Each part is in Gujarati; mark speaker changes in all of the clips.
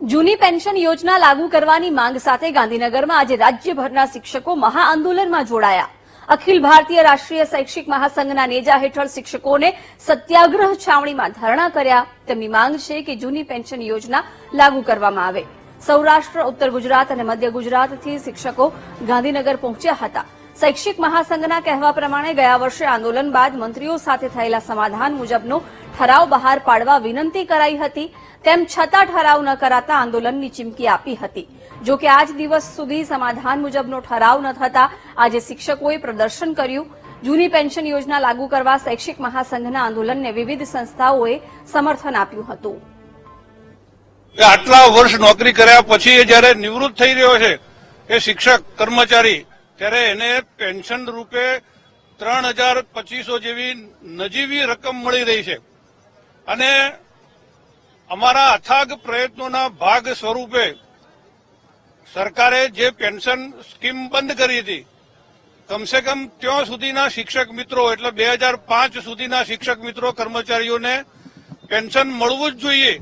Speaker 1: જૂની પેન્શન યોજના લાગુ કરવાની માંગ સાથે ગાંધીનગરમાં આજે રાજ્યભરના શિક્ષકો મહાઆંદોલનમાં જોડાયા. અખિલ ભારતીય રાષ્ટ્રીય શૈક્ષિક મહાસંઘના નેજા હેઠળ શિક્ષકોને સત્યાગ્રહ છાવણીમાં ધરણા કર્યા. તેમની માંગ છે કે જૂની પેન્શન યોજના લાગુ કરવામાં આવે. સૌરાષ્ટ્ર, ઉત્તર ગુજરાત અને મધ્ય ગુજરાતથી શિક્ષકો ગાંધીનગર પહોંચ્યા હતા. શૈક્ષિક મહાસંઘના કહેવા પ્રમાણે ગયા વર્ષે આંદોલન બાદ મંત્રીઓ સાથે થયેલા સમાધાન મુજબનો ઠરાવ બહાર પાડવા વિનંતી કરાઈ હતી, તેમ છતાં ઠરાવ ન કરાતા આંદોલનની ચીમકી આપી હતી. જો કે આજ દિવસ સુધી સમાધાન મુજબનો ઠરાવ ન થતા આજે શિક્ષકોએ પ્રદર્શન કર્યું. જૂની પેન્શન યોજના લાગુ કરવા શૈક્ષિક મહાસંઘના આંદોલનને વિવિધ સંસ્થાઓએ સમર્થન આપ્યું હતું.
Speaker 2: આટલા વર્ષ નોકરી કર્યા પછી જયારે નિવૃત્ત થઈ રહ્યો છે, એ શિક્ષક, કર્મચારી ત્યારે એને પેન્શન રૂપે ત્રણ હજાર પચીસો જેવી નજીવી રકમ મળી રહી છે. અને અમારા અથાગ પ્રયત્નોના ભાગ સ્વરૂપે સરકારે જે પેન્શન સ્કીમ બંધ કરી હતી, કમસે કમ ત્યાં સુધીના શિક્ષક મિત્રો, એટલે બે હજાર પાંચ સુધીના શિક્ષક મિત્રો, કર્મચારીઓને પેન્શન મળવું જ જોઈએ,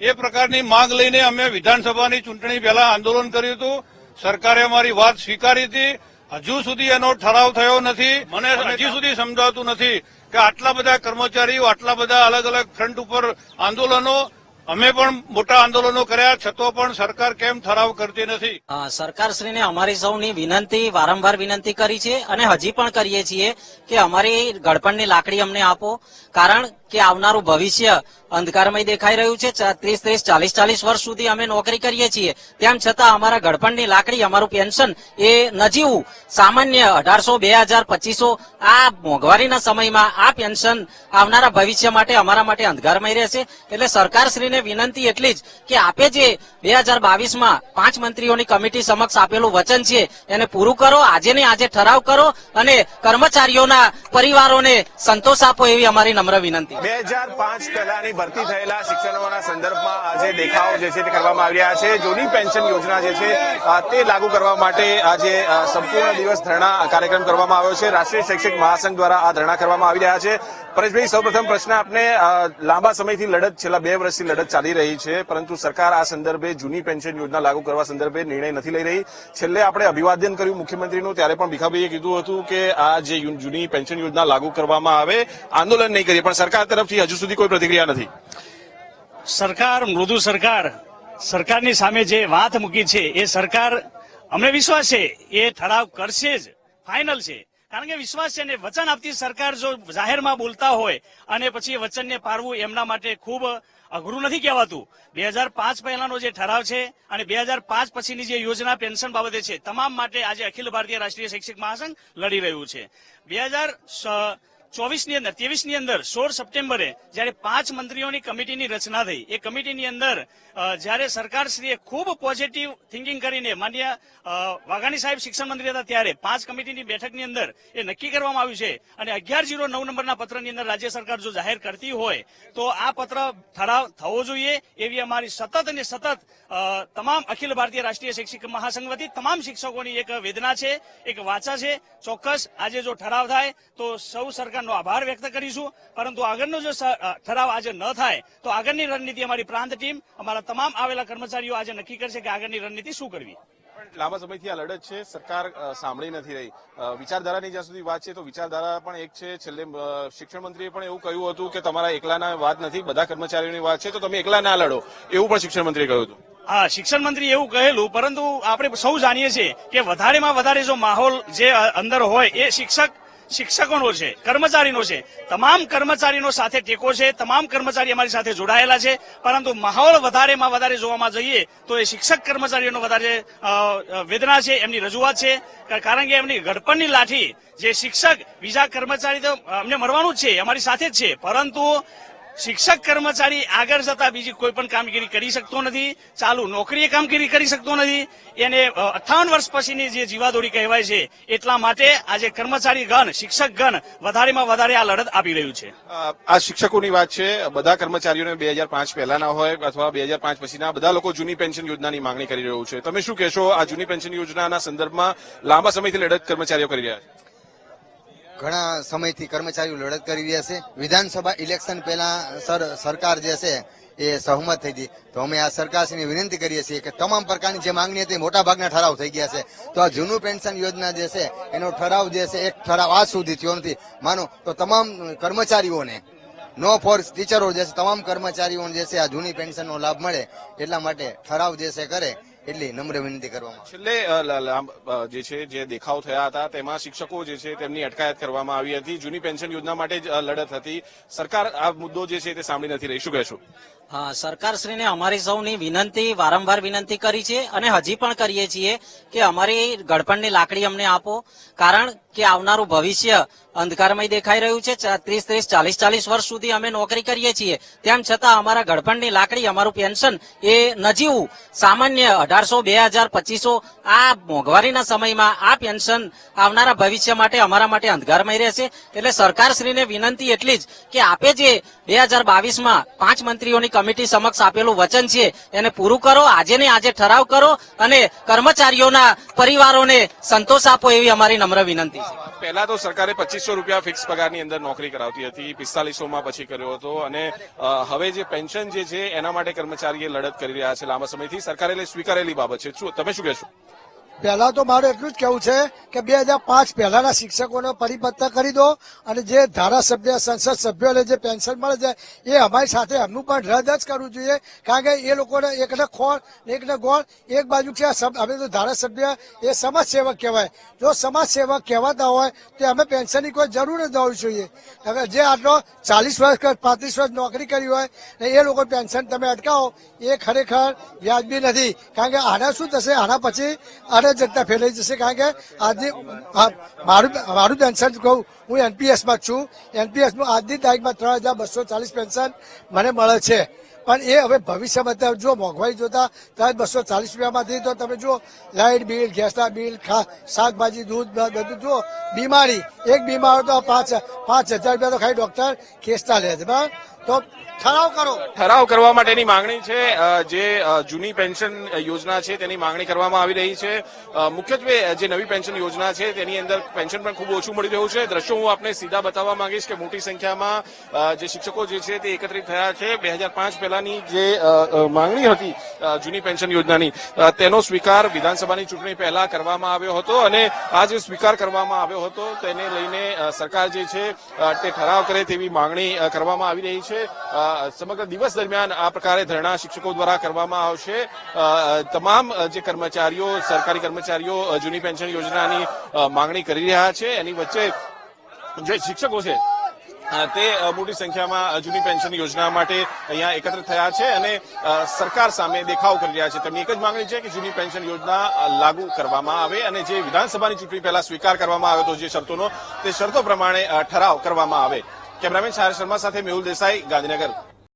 Speaker 2: એ પ્રકારની માંગ લઈને અમે વિધાનસભાની ચૂંટણી પહેલા આંદોલન કર્યું હતું. સરકારે અમારી વાત સ્વીકારી હતી. હજુ સુધી એનો ઠરાવ થયો નથી. મને હજી સુધી સમજાવતું નથી કે આટલા બધા કર્મચારીઓ આટલા બધા અલગ અલગ ફ્રન્ટ ઉપર આંદોલનો અમે પણ મોટા આંદોલનો કર્યા છતાં પણ સરકાર કેમ ઠરાવ કરતી નથી?
Speaker 3: સરકારશ્રીને અમારી સૌની વિનંતી વારંવાર વિનંતી કરી છે અને હજી પણ કરીએ છીએ કે અમારી ગળપણની લાકડી અમને આપો. કારણ કે આવનારું ભવિષ્ય અંધકારમય દેખાઈ રહ્યું છે. ત્રીસ ત્રીસ, ચાલીસ ચાલીસ વર્ષ સુધી અમે નોકરી કરીએ છીએ. તેમ છતાં અમારા ગડપણની લાકડી, અમારું પેન્શન એ નજીવું. સામાન્ય અઢારસો, બે હજાર, પચીસો, આ મોંઘવારીના સમયમાં આ પેન્શન આવનારા ભવિષ્ય માટે અમારા માટે અંધકારમય રહેશે. એટલે સરકારશ્રીને વિનંતી એટલી જ કે આપે જે બે હજાર બાવીસમાં પાંચ મંત્રીઓની કમિટી સમક્ષ આપેલું વચન છે, એને પૂરું કરો, આજે ને આજે ઠરાવ કરો અને કર્મચારીઓના પરિવારોને સંતોષ આપો એવી અમારી નમ્ર વિનંતી.
Speaker 4: બે હજાર પાંચ પહેલાની ભરતી થયેલા શિક્ષકોના સંદર્ભમાં આજે દેખાવો જે છે તે કરવામાં આવી રહ્યા છે. જૂની પેન્શન યોજના જે છે તે લાગુ કરવા માટે આજે સંપૂર્ણ દિવસ ધરણા કાર્યક્રમ કરવામાં આવ્યો છે. રાષ્ટ્રીય શૈક્ષિક મહાસંઘ દ્વારા આ ધરણા કરવામાં આવી રહ્યા છે. પરેશભાઈ, સૌપ્રથમ પ્રશ્ન આપને લાંબા સમયથી લડત, છેલ્લા બે વર્ષથી લડત ચાલી રહી છે, પરંતુ સરકાર આ સંદર્ભે જૂની પેન્શન યોજના લાગુ કરવા સંદર્ભે નિર્ણય નથી લઈ રહી. છેલ્લે આપણે અભિવાદન કર્યું મુખ્યમંત્રીનું, ત્યારે પણ ભીખાભાઈએ કીધું હતું કે આ જે જૂની પેન્શન યોજના લાગુ કરવામાં આવે, આંદોલન નહીં કરીએ, પણ સરકાર તરફથી હજુ સુધી કોઈ પ્રતિક્રિયા નથી.
Speaker 5: સરકાર, મૃદુ સરકાર, સરકારની સામે જે વાત મૂકી છે, એ સરકાર, અમને વિશ્વાસ છે, એ ઠરાવ કરશે જ ફાઇનલ છે. કારણ કે વિશ્વાસ છે ને વચન આપતી સરકાર જો જાહેરમાં બોલતા હોય અને પછી વચનને પારવું એમના માટે ખૂબ અઘરું નથી કહેવાતું. બે હજાર પાંચ પહેલાનો જે ઠરાવ છે અને બે હજાર પાંચ પછીની જે યોજના પેન્શન બાબતે છે, તમામ માટે આજે અખિલ ભારતીય રાષ્ટ્રીય શૈક્ષિક મહાસંઘ લડી રહ્યું છે. બે હજાર ચોવીસની અંદર ત્રેવીસની અંદર, સોળ સપ્ટેમ્બરે જ્યારે પાંચ મંત્રીઓની કમિટીની રચના થઈ, એ કમિટીની અંદર જ્યારે સરકારશ્રીએ ખૂબ પોઝિટિવ થિંકિંગ કરીને માન્ય વાઘાણી સાહેબ શિક્ષણ મંત્રી હતા ત્યારે પાંચ કમિટીની બેઠકની અંદર એ નક્કી કરવામાં આવ્યું છે. અને અગિયાર જીરો નવ નંબરના પત્રની અંદર રાજ્ય સરકાર જો જાહેર કરતી હોય, તો આ પત્ર ઠરાવ થવો જોઈએ એવી અમારી સતત અને સતત તમામ અખિલ ભારતીય રાષ્ટ્રીય શૈક્ષિક મહાસંઘ વતી તમામ શિક્ષકોની એક વેદના છે, એક વાચા છે. ચોક્કસ આજે જો ઠરાવ થાય, તો સૌ સરકારનો આભાર વ્યક્ત કરીશું. પરંતુ આગળનો જો ઠરાવ આજે ન થાય તો આગળની રણનીતિ અમારી પ્રાંત ટીમ અમારા તમામ આવેલા કર્મચારીઓ આજે નક્કી કરશે કે આગળની રણનીતિ શું કરવી.
Speaker 4: લાંબા સમયથી આ લડત છે સરકાર સાંભળી નથી રહી. વિચારધારાની જ્યાં સુધી વાત છે તો વિચારધારા પણ એક છે. છેલ્લે શિક્ષણ મંત્રીએ પણ એવું કહ્યું હતું કે તમારા એકલાના વાત નથી બધા કર્મચારીઓની વાત છે તો તમે એકલા ના લડો. એવું પણ શિક્ષણ મંત્રીએ કહ્યું હતું.
Speaker 5: હા શિક્ષણ મંત્રી એવું કહેલું પરંતુ આપણે સૌ જાણીએ છીએ કે વધારેમાં વધારે જો માહોલ જે અંદર હોય એ શિક્ષક શિક્ષકોનો છે, કર્મચારીનો છે. તમામ કર્મચારીનો સાથે ટેકો છે, તમામ કર્મચારી અમારી સાથે જોડાયેલા છે. પરંતુ માહોલ વધારેમાં વધારે જોવામાં જઈએ તો એ શિક્ષક કર્મચારીઓનો વધારે વેદના છે, એમની રજૂઆત છે. કારણ કે એમની ગડપણની લાઠી જે શિક્ષક, બીજા કર્મચારી તો અમને મળવાનું જ છે અમારી સાથે જ છે. પરંતુ શિક્ષક કર્મચારી આગળ જતા બીજી કોઈ પણ કામગીરી કરી શકતો નથી, ચાલુ નોકરીએ કામગીરી કરી શકતો નથી. એને અઠાવન વર્ષ પછીની જે જીવાદોડી કહેવાય છે, એટલા માટે આજે કર્મચારી ગણ, શિક્ષક ગણ, વધારેમાં વધારે આ લડત આપી રહ્યું છે.
Speaker 4: આ શિક્ષકોની વાત છે. બધા કર્મચારીઓને બે હજાર પાંચ પહેલાના હોય અથવા બે હજાર પાંચ પછીના બધા લોકો જૂની પેન્શન યોજનાની માંગણી કરી રહ્યું છે. તમે શું કહેશો? આ જૂની પેન્શન યોજનાના સંદર્ભમાં લાંબા સમયથી લડત કર્મચારીઓ કરી રહ્યા છે?
Speaker 6: ઘણા સમયથી કર્મચારીઓ લડત કરી રહ્યા છે. વિધાનસભા ઇલેક્શન પહેલા સર, સરકાર જે છે એ સહમત થઈ હતી તો અમે આ સરકારશ્રીને વિનંતી કરીએ છીએ કે તમામ પ્રકારની જે માંગણી હતી મોટા ભાગના ઠરાવ થઈ ગયા છે. તો આ જૂનું પેન્શન યોજના જે છે, એનો ઠરાવ જે છે, એક ઠરાવ આજ સુધી થયો નથી. માનો, તો તમામ કર્મચારીઓને નો ફોર્સ ટીચરો જે છે, તમામ કર્મચારીઓને જે છે આ જૂની પેન્શનનો લાભ મળે એટલા માટે ઠરાવ જે છે કરે. એટલી નમ્ર વિનંતી કરવામાં
Speaker 4: છેલ્લે જે છે, જે દેખાવ થયા હતા, તેમાં શિક્ષકો જે છે, તેમની અટકાયત કરવામાં આવી હતી. જૂની પેન્શન યોજના માટે જ લડત હતી. સરકાર આ મુદ્દો જે છે, તે સાંભળી નથી રહી. શું કહેશું?
Speaker 3: સરકારશ્રીને અમારી સૌની વિનંતી, વારંવાર વિનંતી કરી છે અને હજી પણ કરીએ છીએ કે અમારી ગળપણની લાકડી અમને આપો. કારણ કે આવનારું ભવિષ્ય અંધકારમય દેખાઈ રહ્યું છે. ત્રીસ ત્રીસ, ચાલીસ ચાલીસ વર્ષ સુધી અમે નોકરી કરીએ છીએ. તેમ છતાં અમારા ગળપણની લાકડી, અમારું પેન્શન એ નજીવું. સામાન્ય અઢારસો, બે હજાર, પચીસો, આ મોંઘવારીના સમયમાં આ પેન્શન આવનારા ભવિષ્ય માટે અમારા માટે અંધકારમય રહેશે. એટલે સરકારશ્રીને વિનંતી એટલી જ કે આપે જે બે હજાર બાવીસમાં પાંચ મંત્રીઓની કમિટી સમક્ષ આપેલું વચન છે, એને પૂરું કરો, આજે ને આજે ઠરાવ કરો અને કર્મચારીઓના પરિવારોને સંતોષ આપો એવી અમારી નમ્ર વિનંતી છે.
Speaker 4: પહેલા તો સરકારે પચીસો રૂપિયા ફિક્સ પગારની અંદર નોકરી કરાવતી હતી પિસ્તાલીસો માં પછી કર્યો હતો અને હવે જે પેન્શન જે છે, એના માટે કર્મચારીએ લડત કરી રહ્યા છે લાંબા સમયથી. સરકારે સ્વીકારેલી બાબત છે. તમે શું કહેશો?
Speaker 7: પહેલા તો મારું એટલું જ કહેવું છે કે બે હજાર પાંચ પહેલાના શિક્ષકોને પરિપત્ર કરી દો અને જે ધારાસભ્ય, સંસદ સભ્યોને જે પેન્શન મળે છે, એ અમારી સાથે એમનું પણ રદ જ કરવું જોઈએ. કારણ કે એ લોકોને એકને ખોળ, એકને ગોળ, એક બાજુ સબ- અમે તો ધારાસભ્ય, એ સમાજ સેવક કહેવાય. જો સમાજ સેવક કહેવાતા હોય, તો અમે પેન્શનની કોઈ જરૂર જ ન હોવી જોઈએ. હવે જે આટલો ચાલીસ વર્ષ કે પાંત્રીસ વર્ષ નોકરી કરી હોય, ને એ લોકો પેન્શન તમે અટકાવો, એ ખરેખર વ્યાજબી નથી. કારણ કે આના શું થશે? આના પછી આને જનતા ફેલાઈ જશે કારણ કે આજની મારું મારું પેન્શન કહું, હું એનપીએસમાં છું. એનપીએસનું આજની તારીખમાં ત્રણ હજાર બસો ચાલીસ પેન્શન મને મળે છે. પણ એ હવે ભવિષ્યમાં તમે જો મોંઘવારી જોતા ત્રણ બસો ચાલીસ રૂપિયામાંથી તો તમે જો લાઇટ બિલ, ગેસના બિલ શાકભાજી, દૂધ, બધું જો બીમારી, એક બીમાર તો પાંચ પાંચ હજાર રૂપિયા તો ખાલી ડોક્ટર ખેંચતા લે છે, બરાબર? તો ઠરાવ કરો.
Speaker 4: ઠરાવ કરવા માટેની માંગણી છે જે જૂની પેન્શન યોજના છે તેની માંગણી કરવામાં આવી રહી છે. મુખ્યત્વે જે નવી પેન્શન યોજના છે તેની અંદર પેન્શન પણ ખૂબ ઓછું મળી રહ્યું છે. દ્રશ્યો હું આપને સીધા બતાવવા માંગીશ કે મોટી સંખ્યામાં જે શિક્ષકો જે છે તે એકત્રિત થયા છે. બે હજાર પાંચ પહેલાની જે માંગણી હતી જૂની પેન્શન યોજનાની તેનો સ્વીકાર વિધાનસભાની ચૂંટણી પહેલા કરવામાં આવ્યો હતો અને આ જે સ્વીકાર કરવામાં આવ્યો હતો તેને લઈને સરકાર જે છે તે ઠરાવ કરે તેવી માંગણી કરવામાં આવી રહી છે. સમગ્ર દિવસ દરમિયાન આ પ્રકારે ધરણા શિક્ષકો દ્વારા કરવામાં આવશે. તમામ જે કર્મચારીઓ, સરકારી કર્મચારીઓ જૂની પેન્શન યોજનાની માંગણી કરી રહ્યા છે. એની વચ્ચે જે શિક્ષકો છે તે મોટી સંખ્યામાં જૂની પેન્શન યોજના માટે અહીંયા એકત્રિત થયા છે અને સરકાર સામે દેખાવ કરી રહ્યા છે. તેમની એક જ માંગણી છે કે જૂની પેન્શન યોજના લાગુ કરવામાં આવે અને જે વિધાનસભાની ચૂંટણી પહેલા સ્વીકાર કરવામાં આવ્યો હતો જે શરતોનો, તે શરતો પ્રમાણે ઠરાવ કરવામાં આવે. કેમેરામેન સારા શર્મા સાથે મેહુલ દેસાઈ, ગાંધીનગર.